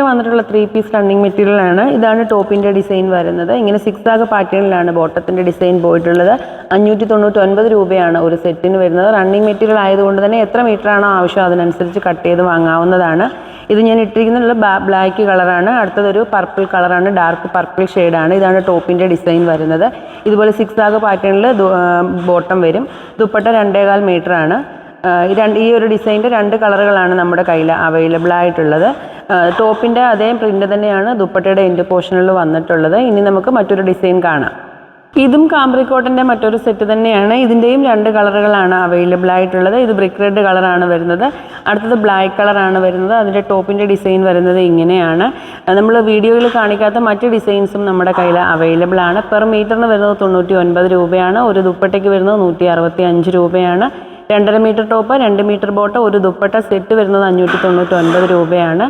പാറ്റേണിൽ വന്നിട്ടുള്ള three piece running മെറ്റീരിയലാണ് ഇതാണ് ടോപ്പിന്റെ ഡിസൈൻ വരുന്നത്. ഇങ്ങനെ സിക്സ് ആഗ് പാറ്റേണിലാണ് ബോട്ടത്തിന്റെ ഡിസൈൻ പോയിട്ടുള്ളത്. അഞ്ഞൂറ്റി തൊണ്ണൂറ്റി ഒൻപത് രൂപയാണ് ഒരു സെറ്റിന് വരുന്നത്. റണ്ണിങ് മെറ്റീരിയൽ ആയതുകൊണ്ട് തന്നെ എത്ര മീറ്റർ ആണോ ആവശ്യം അതിനനുസരിച്ച് കട്ട് ചെയ്ത് വാങ്ങാവുന്നതാണ്. ഇത് ഞാൻ ഇട്ടിരിക്കുന്നത് ബ്ലാക്ക് കളറാണ് അടുത്തതൊരു പർപ്പിൾ കളറാണ് ഡാർക്ക് പർപ്പിൾ ഷെയ്ഡാണ് ഇതാണ് ടോപ്പിന്റെ ഡിസൈൻ വരുന്നത്. ഇതുപോലെ സിക്സ് ആഗ് പാറ്റേണിൽ ബോട്ടം വരും. ദുപ്പട്ട രണ്ടേകാൽ മീറ്റർ ആണ്. ഈ രണ്ട് ഈ ഒരു ഡിസൈന്റെ രണ്ട് കളറുകളാണ് നമ്മുടെ കയ്യിൽ അവൈലബിൾ ആയിട്ടുള്ളത്. ടോപ്പിന്റെ അതേ പ്രിന്റ് തന്നെയാണ് ദുപ്പട്ടയുടെ എൻഡ് പോർഷനിൽ വന്നിട്ടുള്ളത്. ഇനി നമുക്ക് മറ്റൊരു ഡിസൈൻ കാണാം. ഇതും കാംബ്രി കോട്ടന്റെ മറ്റൊരു സെറ്റ് തന്നെയാണ്. ഇതിന്റെയും രണ്ട് കളറുകളാണ് അവൈലബിൾ ആയിട്ടുള്ളത്. ഇത് ബ്രിക്ക് റെഡ് കളറാണ് വരുന്നത്. അടുത്തത് ബ്ലാക്ക് കളറാണ് വരുന്നത്. അതിന്റെ ടോപ്പിന്റെ ഡിസൈൻ വരുന്നത് ഇങ്ങനെയാണ്. നമ്മൾ വീഡിയോയിൽ കാണിക്കാത്ത മറ്റ് ഡിസൈൻസും നമ്മുടെ കയ്യിൽ അവൈലബിൾ ആണ്. പെർ മീറ്ററിന് വരുന്നത് തൊണ്ണൂറ്റി ഒൻപത് രൂപയാണ്. ഒരു ദുപ്പട്ടയ്ക്ക് വരുന്നത് നൂറ്റി അറുപത്തി അഞ്ച് രൂപയാണ്. രണ്ടര മീറ്റർ ടോപ്പ് രണ്ട് മീറ്റർ ബോട്ട് ഒരു ദുപ്പട്ട സെറ്റ് വരുന്നത് അഞ്ഞൂറ്റി തൊണ്ണൂറ്റി ഒൻപത് രൂപയാണ്.